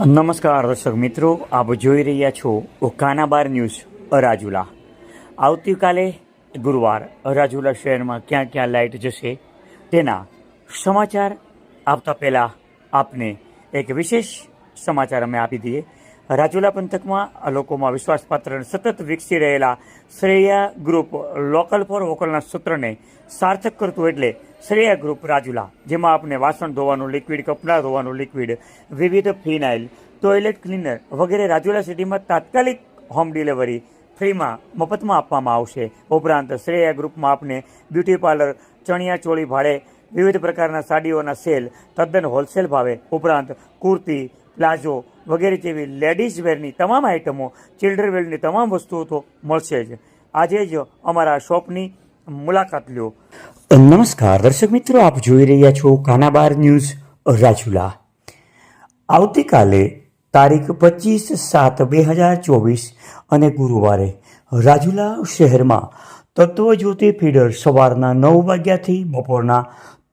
નમસ્કાર દર્શક મિત્રો, આપ જોઈ રહ્યા છો ઓકાનાબાર ન્યૂઝ, અરાજુલા. આવતીકાલે ગુરુવાર, અરાજુલા શહેરમાં ક્યાં ક્યાં લાઇટ જશે તેના સમાચાર આપતા પહેલાં આપને એક વિશેષ સમાચાર અમે આપી દઈએ. રાજુલા પંથકમાં લોકોમાં વિશ્વાસપાત્ર સતત વિકસી રહેલા શ્રેયા ગ્રુપ, લોકલ ફોર વોકલના સૂત્રને સાર્થક કરતું એટલે શ્રેયા ગ્રુપ રાજુલા, જેમાં આપને વાસણ ધોવાનું લિક્વિડ કપડાં ધોવાનું લિક્વિડ વિવિધ ફિનાઇલ ટોયલેટ ક્લીનર વગેરે રાજુલા સિટીમાં તાત્કાલિક હોમ ડિલિવરી ફ્રીમાં મફતમાં આપવામાં આવશે. ઉપરાંત શ્રેયા ગ્રુપમાં આપને બ્યુટી પાર્લર, ચણિયા ચોળી ભાડે, વિવિધ પ્રકારના સાડીઓના સેલ તદ્દન હોલસેલ ભાવે. ઉપરાંત કુર્તી, પ્લાઝો વગેરે જેવી લેડીઝ વેરની તમામ આઇટમો ચિલ્ડ્રન વેરની તમામ વસ્તુઓ તો મળશે જ. આજે જ અમારા શોપની મુલાકાત લ્યો. નમસ્કાર, દર્શક મિત્રો, આપ જોઈ રહ્યા છો કાનાબાર ન્યૂઝ રાજુલા. આવતીકાલે તારીખ પચીસ સાત બે હજાર ચોવીસ અને ગુરુવારે રાજુલા શહેરમાં તત્વજ્યોતિ ફીડર સવારના નવ વાગ્યાથી બપોરના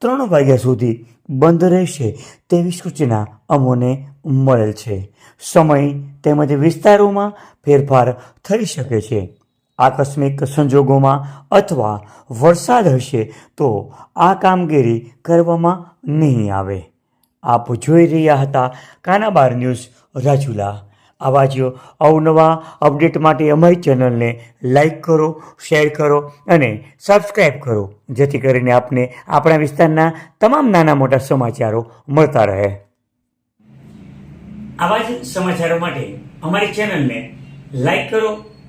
ત્રણ વાગ્યા સુધી બંધ રહેશે તેવી સૂચના અમોને મળેલ છે. સમય તેમજ વિસ્તારોમાં ફેરફાર થઈ શકે છે. આકસ્મિક સંજોગોમાં અથવા વરસાદ હશે તો આ કામગીરી કરવામાં નહીં આવે. આપ જોઈ રહ્યા હતા કાનાબાર ન્યૂઝ રાજુલા. આવા જ અવનવા અપડેટ માટે અમારી ચેનલને લાઈક કરો, શેર કરો અને સબસ્ક્રાઈબ કરો, જેથી કરીને આપને આપણા વિસ્તારના તમામ નાના મોટા સમાચારો મળતા રહે. આવા જ સમાચારો માટે અમારી ચેનલને લાઈક કરો